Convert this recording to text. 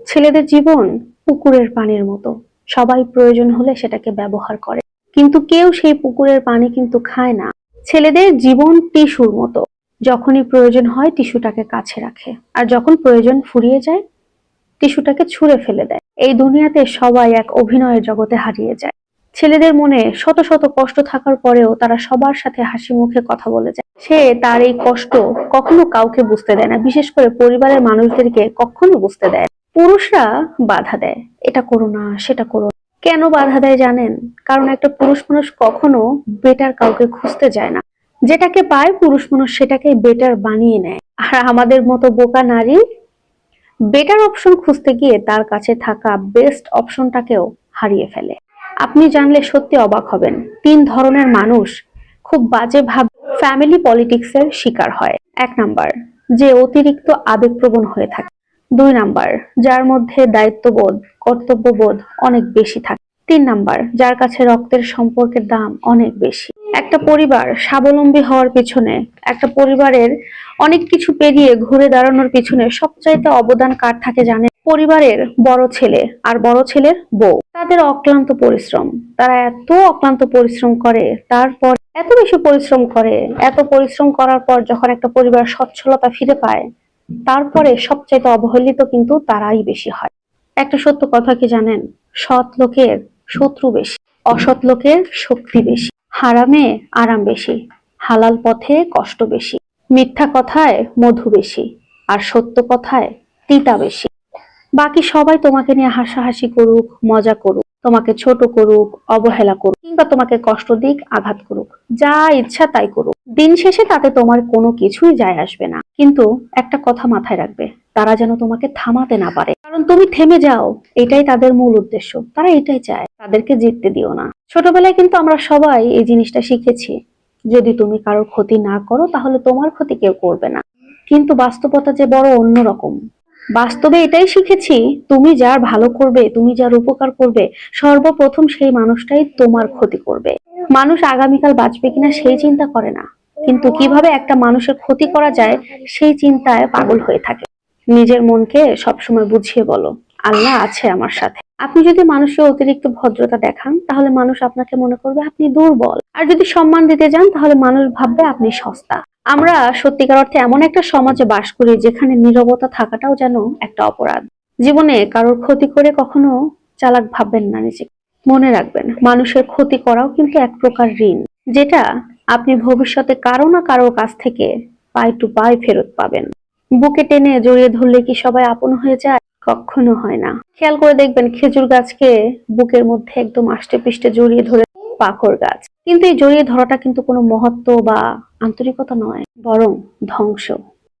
ছেলেদের জীবন পুকুরের পানির মতো। সবাই প্রয়োজন হলে সেটাকে ব্যবহার করে। কিন্তু কেউ সেই পুকুরের পানি কিন্তু খায় না। ছেলেদের জীবন টিস্যুর মতো। যখনই প্রয়োজন হয়, টিস্যুটাকে কাছে রাখে। আর যখন প্রয়োজন ফুরিয়ে যায়, টিস্যুটাকে ছুঁড়ে ফেলে দেয়। এই দুনিয়াতে সবাই এক অভিনয়ের জগতে হারিয়ে যায়। ছেলেদের মনে শত শত কষ্ট থাকার পরেও তারা সবার সাথে হাসি মুখে কথা বলে যায়। সে তার এই কষ্ট কখনো কাউকে বুঝতে দেয় না। বিশেষ করে পরিবারের মানুষদেরকে কখনো বুঝতে দেয়। পুরুষরা বাধা দেয়, এটা করো না, সেটা করো কেন বাধা দেয় জানেন? কারণ একটা পুরুষ মানুষ কখনো বেটার কাউকে খুঁজতে যায় না। যেটাকে পায় পুরুষ মানুষ সেটাকে বেটার বানিয়ে নেয়। আর আমাদের মতো বোকা নারী বেটার অপশন খুঁজতে গিয়ে তার কাছে থাকা বেস্ট অপশনটাকেও হারিয়ে ফেলে। আপনি জানলে সত্যি অবাক হবেন, তিন ধরনের মানুষ খুব বাজে ভাব ফ্যামিলি পলিটিক্সের শিকার হয়। এক নাম্বার, যে অতিরিক্ত আবেগপ্রবণ হয়ে থাকে। দুই নাম্বার, যার মধ্যে দায়িত্ববোধ, কর্তব্যবোধ অনেক বেশি থাকে। তিন নাম্বার, যার কাছে রক্তের সম্পর্কের দাম অনেক বেশি। একটা পরিবার স্বাবলম্বী হওয়ার পিছনে, একটা পরিবারের অনেক কিছু পেরিয়ে ঘুরে দাঁড়ানোর পিছনে সবচাইতে অবদান কার থাকে জানে পরিবারের বড় ছেলে আর বড় ছেলের বউ। তাদের অক্লান্ত পরিশ্রম। তারা এত অক্লান্ত পরিশ্রম করে, তারপর এত বেশি পরিশ্রম করে, এত পরিশ্রম করার পর যখন একটা পরিবার সচ্ছলতা ফিরে পায় তারপরে সবচাইতে অবহেলিত কিন্তু তারাই বেশি হয়। একটা সত্য কথা কি জানেন? সৎ লোকের শত্রু বেশি, অসৎ লোকের শক্তি বেশি, হারামে আরাম বেশি, হালাল পথে কষ্ট বেশি, মিথ্যা কথায় মধু বেশি, আর সত্য কথায় তিতা বেশি। বাকি সবাই তোমাকে নিয়ে হাসাহাসি করুক, মজা করুক। তোমাকে ছোট করুক, অবহেলা করুক, কিংবা তোমাকে কষ্ট দিক, আঘাত করুক, যা ইচ্ছা তাই করুক। দিন শেষে তাতে তোমার কোনো কিছুই যায় আসবে না। কিন্তু একটা কথা মাথায় রাখবে, তারা যেন তোমাকে থামাতে না পারে। কারণ তুমি থেমে যাও, এটাই তাদের মূল উদ্দেশ্য। তারা এটাই চায়, তাদেরকে জিততে দিও না। ছোটবেলায় কিন্তু আমরা সবাই এই জিনিসটা শিখেছি, যদি তুমি কারোর ক্ষতি না করো, তাহলে তোমার ক্ষতি কেউ করবে না। কিন্তু বাস্তবতা যে বড় অন্যরকম। বাস্তবে এটাই শিখেছি, তুমি যার ভালো করবে, তুমি যার উপকার করবে, সর্বপ্রথম সেই মানুষটাই তোমার ক্ষতি করবে। মানুষ আগামীকাল বাঁচবে কিনা সেই চিন্তা করে না। কিন্তু কীভাবে একটা মানুষের ক্ষতি করা যায়, সেই চিন্তায় পাগল হয়ে থাকে। নিজের মনকে সবসময় বুঝিয়ে বলো, আল্লাহ আছে আমার সাথে। আপনি যদি মানুষকে অতিরিক্ত ভদ্রতা দেখান, তাহলে মানুষ আপনাকে মনে করবে আপনি দুর্বল। আর যদি সম্মান দিতে যান, তাহলে মানুষ ভাববে আপনি সস্তা। আমরা সত্যিকার অর্থে এমন একটা সমাজে বাস করি যেখানে নীরবতা থাকাটাও যেন একটা অপরাধ। জীবনে কারোর ক্ষতি করে কখনো চালাক ভাববেন না নিজে মনে রাখবেন, মানুষের ক্ষতি করাও কিন্তু এক প্রকার ঋণ, যেটা আপনি ভবিষ্যতে কারও না কারোর কাছ থেকে পাই টু পাই ফেরত পাবেন। বুকে টেনে জড়িয়ে ধরলে কি সবাই আপন হয়ে যায়? কখনো হয় না। খেয়াল করে দেখবেন খেজুর গাছকে বুকের মধ্যে একদম আষ্টে পৃষ্টে জড়িয়ে ধরে পাকড় গাছ। কিন্তু এই জড়িয়ে ধরাটা কিন্তু কোনো মহত্ব বা আন্তরিকতা নয়, বরং ধ্বংস।